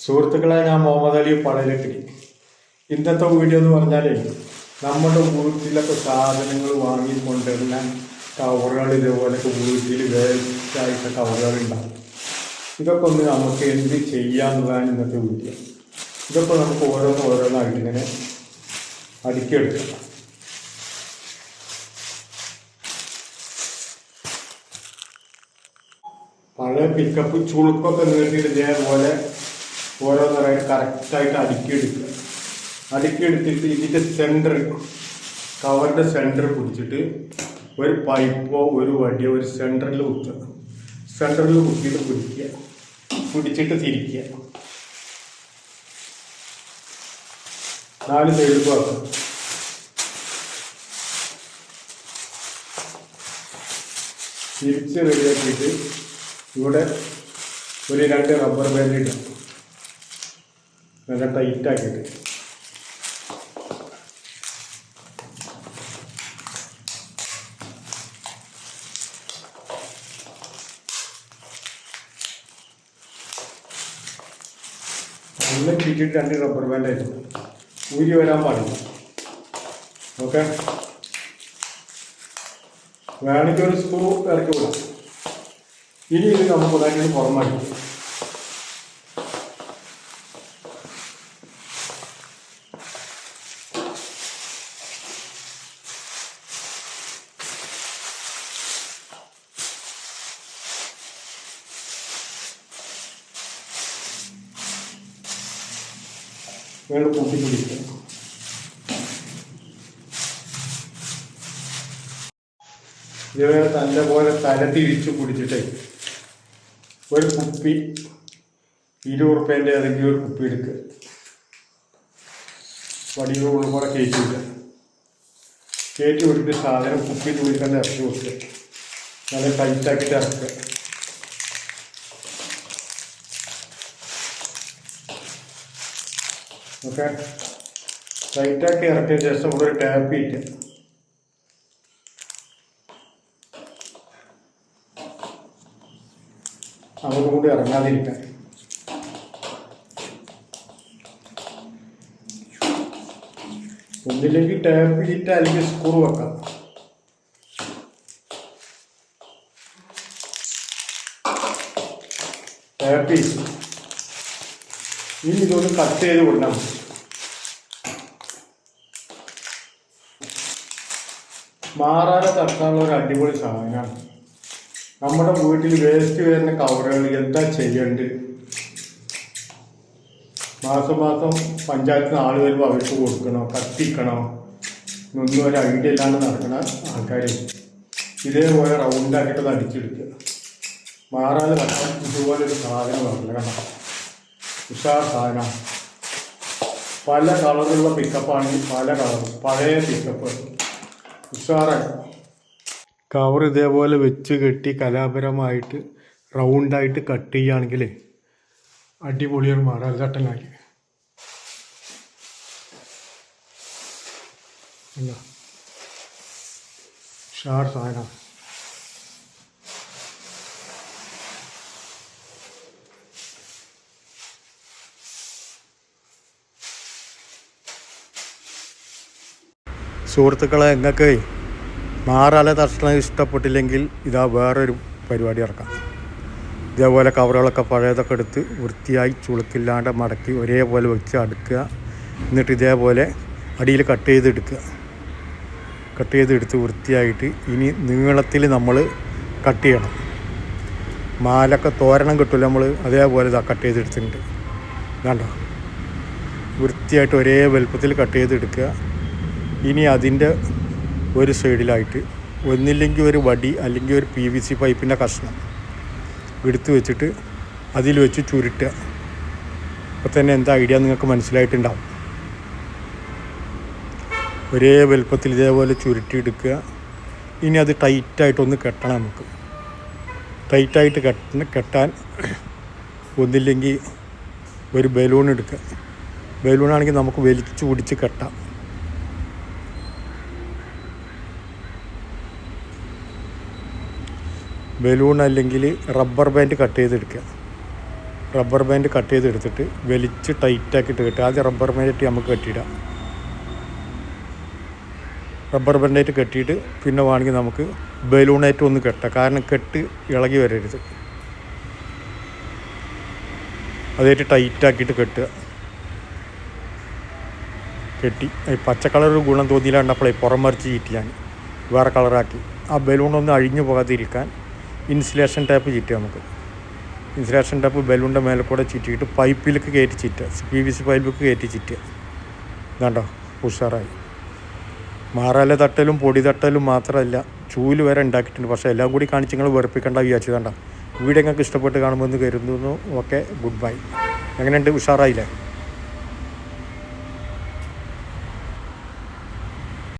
സുഹൃത്തുക്കളെ ഞാൻ മുഹമ്മദ് അലി പഴയലക്കിടി ഇന്നത്തെ വീഡിയോ എന്ന് പറഞ്ഞാൽ നമ്മുടെ വീട്ടിലൊക്കെ സാധനങ്ങൾ വാങ്ങിക്കൊണ്ടുവരുന്ന കവറുകൾ ഇതേപോലൊക്കെ വീട്ടിൽ വേസ്റ്റായിട്ട് കവറുകൾ ഉണ്ടാവും. ഇതൊക്കെ ഒന്ന് നമുക്ക് എന്ത് ചെയ്യാമെന്നതാണ് ഇന്നത്തെ വീഡിയോ. ഇതൊക്കെ നമുക്ക് ഓരോന്ന് ഓരോന്നായിട്ട് ഇങ്ങനെ അടുക്കിയെടുക്കാം. പഴയ പിക്കപ്പ് ചുളുക്കൊക്കെ നീട്ടിയിട്ട് ഇതേപോലെ ഓരോന്നരായിട്ട് കറക്റ്റായിട്ട് അടുക്കിയെടുക്കുക. അടുക്കിയെടുത്തിട്ട് ഇതിന്റെ സെന്റർ കവറിന്റെ സെന്റർ പിടിച്ചിട്ട് ഒരു പൈപ്പോ ഒരു വടിയോ ഒരു സെന്ററിൽ കുത്തുക. സെന്ററിൽ കുത്തിയിട്ട് പിടിക്കുക. പിടിച്ചിട്ട് തിരിക്കുക. നാല് സൈഡിൽ ആക്കുക. തിരിച്ച് റെഡിയാക്കിയിട്ട് ഇവിടെ ഒരു രണ്ട് റബ്ബർ ബാൻഡ് ഇടാം നല്ല ടൈറ്റ് ആക്കിയിട്ട്. നല്ല ചീറ്റിട്ട് രണ്ട് റബ്ബർ ബാൻഡ് ആയിരുന്നു. ഊരി വരാൻ പാടില്ല. ഓക്കെ വേണമെങ്കിൽ ഒരു സ്ക്രൂ ഇറക്കി വിടാം. ഇനി ഇത് നമുക്ക് ഉടനെ പുറമാക്കി വേണം കൂട്ടി പിടിക്കുക ഇതേപോലെ നല്ല പോലെ തല തിരിച്ച് കുടിച്ചിട്ടേ ഒരു കുപ്പി ഇരുപത് റുപ്യേന്റെ ഏതെങ്കിലും ഒരു കുപ്പി എടുക്കുക വടിയുടെ ഉള്ളിൽ കൂടെ കയറ്റി വിടുക. കയറ്റി വിട്ടിട്ട് സാധനം കുപ്പി തന്നെ ഇറക്കി വെക്കുക നല്ല ടൈറ്റാക്കിയിട്ട് ഇറക്കുക. ഓക്കെ. ലൈറ്റാക്കി ഇറക്കിയ ശേഷം ഇവിടെ ടാപ്പ് ഇട്ട്. അങ്ങോട്ടും കൂടി ഇറങ്ങാതിരിക്കാൻ. ഒന്നില്ലെങ്കിൽ ടാപ്പ് ചെയ്തിട്ട് അല്ലെങ്കിൽ സ്ക്രൂ വെക്കാം. ടാപ്പ് ചെയ്തു. ഇനി ഇതൊന്ന് കട്ട് ചെയ്ത് വിടണം മാറാതെ തട്ടാനുള്ള ഒരു അടിപൊളി സാധനമാണ്. നമ്മുടെ വീട്ടിൽ വേസ്റ്റ് വരുന്ന കവറുകൾ എന്താ ചെയ്യേണ്ടത്? മാസം മാസം പഞ്ചായത്തിൽ നിന്ന് വരുമ്പോൾ അവർക്ക് കൊടുക്കണോ കത്തിക്കണോ? ഒന്നും ഒരു ഐഡിയ ഇല്ലാണ്ട് നടക്കണ ആൾക്കാർ ഇതേപോലെ റൗണ്ടാക്കിയിട്ട് അടിച്ചെടുക്കുക. മാറാതെ കട്ടാൻ ഇതുപോലെ ഒരു സാധനം വരില്ല. ഉഷാർ സാധനം പല കളറിലുള്ള പിക്കപ്പാണെങ്കിൽ പല കളർ പഴയ പിക്കപ്പ് ഉഷാറായി. കവർ ഇതേപോലെ വെച്ച് കെട്ടി കലാപരമായിട്ട് റൗണ്ടായിട്ട് കട്ട് ചെയ്യുകയാണെങ്കിൽ അടിപൊളിയൊരു മാറാൽ ചട്ടനാക്കി എന്താ ഉഷാർ സാധനം. സുഹൃത്തുക്കളെ നിങ്ങൾക്ക് മാറാല ദർശനം ഇഷ്ടപ്പെട്ടില്ലെങ്കിൽ ഇതാ വേറൊരു പരിപാടി ഇറക്കാം ഇതേപോലെ കവറുകളൊക്കെ പഴയതൊക്കെ എടുത്ത് വൃത്തിയായി ചുളുക്കില്ലാണ്ട് മടക്കി ഒരേപോലെ വെച്ച് അടുക്കുക. എന്നിട്ട് ഇതേപോലെ അടിയിൽ കട്ട് ചെയ്തെടുക്കുക കട്ട് ചെയ്തെടുത്ത് വൃത്തിയായിട്ട് ഇനി നീളത്തിൽ നമ്മൾ കട്ട് ചെയ്യണം. മാലൊക്കെ തോരണം കിട്ടില്ല നമ്മൾ അതേപോലെ ഇതാ കട്ട് ചെയ്തെടുത്തിട്ടുണ്ട് കണ്ടോ? വൃത്തിയായിട്ട് ഒരേ വലുപ്പത്തിൽ കട്ട് ചെയ്തെടുക്കുക ഇനി അതിന്റെ ഒരു സൈഡിലായിട്ട് ഒന്നില്ലെങ്കിൽ ഒരു വടി അല്ലെങ്കിൽ ഒരു പി വി സി പൈപ്പിന്റെ കഷ്ണം എടുത്തു വെച്ചിട്ട് അതിൽ വെച്ച് ചുരുട്ടുക. അപ്പോൾ തന്നെ എന്താ ഐഡിയ നിങ്ങൾക്ക് മനസ്സിലായിട്ടുണ്ടാവും. ഒരേ വലുപ്പത്തിൽ ഇതേപോലെ ചുരുട്ടിയെടുക്കുക ഇനി അത് ടൈറ്റായിട്ടൊന്ന് കെട്ടണം നമുക്ക്. ടൈറ്റായിട്ട് കെട്ട കെട്ടാൻ ഒന്നില്ലെങ്കിൽ ഒരു ബലൂൺ എടുക്കുക. ബലൂണാണെങ്കിൽ നമുക്ക് വലിച്ചു പിടിച്ച് കെട്ടാം. ബലൂൺ അല്ലെങ്കിൽ റബ്ബർ ബാൻഡ് കട്ട് ചെയ്തെടുക്കുക. റബ്ബർ ബാൻഡ് കട്ട് ചെയ്തെടുത്തിട്ട് വലിച്ച് ടൈറ്റാക്കിയിട്ട് കെട്ടുക. ആദ്യം റബ്ബർ ബാൻഡിട്ട് നമുക്ക് കെട്ടിയിടാം. റബ്ബർ ബാൻഡായിട്ട് കെട്ടിയിട്ട് പിന്നെ വേണമെങ്കിൽ നമുക്ക് ബലൂണായിട്ട് ഒന്ന് കെട്ടാം. കാരണം കെട്ട് ഇളകി വരരുത്. അതായിട്ട് ടൈറ്റാക്കിയിട്ട് കെട്ടുക. കെട്ടി. പച്ച കളർ ഗുണം തോന്നിയില്ല കണ്ടപ്പോഴേ പുറം മറിച്ച് ചീറ്റിയാണ് വേറെ കളറാക്കി ആ ബലൂണൊന്നും അഴിഞ്ഞു പോകാതിരിക്കാൻ ഇൻസുലേഷൻ ടാപ്പ് ചീറ്റുക നമുക്ക്. ഇൻസുലേഷൻ ടാപ്പ് ബലൂണിന്റെ മേലെ കൂടെ ചീറ്റിയിട്ട് പൈപ്പിലേക്ക് കയറ്റി ചീറ്റുക. പി വി സി പൈപ്പിലേക്ക് കയറ്റി ചീറ്റുക. ഇതാണ്ടോ? ഉഷാറായി. മാറാല തട്ടലും പൊടി തട്ടലും മാത്രമല്ല ചൂൽ വരെ ഉണ്ടാക്കിയിട്ടുണ്ട്. പക്ഷേ എല്ലാം കൂടി കാണിച്ച് നിങ്ങൾ വെറുപ്പിക്കേണ്ട വിചാരിച്ചതാണ്ട. വീഡിയോ നിങ്ങൾക്ക് ഇഷ്ടപ്പെട്ട് കാണുമെന്ന് കരുതുന്നു. Okay goodbye. എങ്ങനെയുണ്ട്? ഉഷാറായില്ലേ?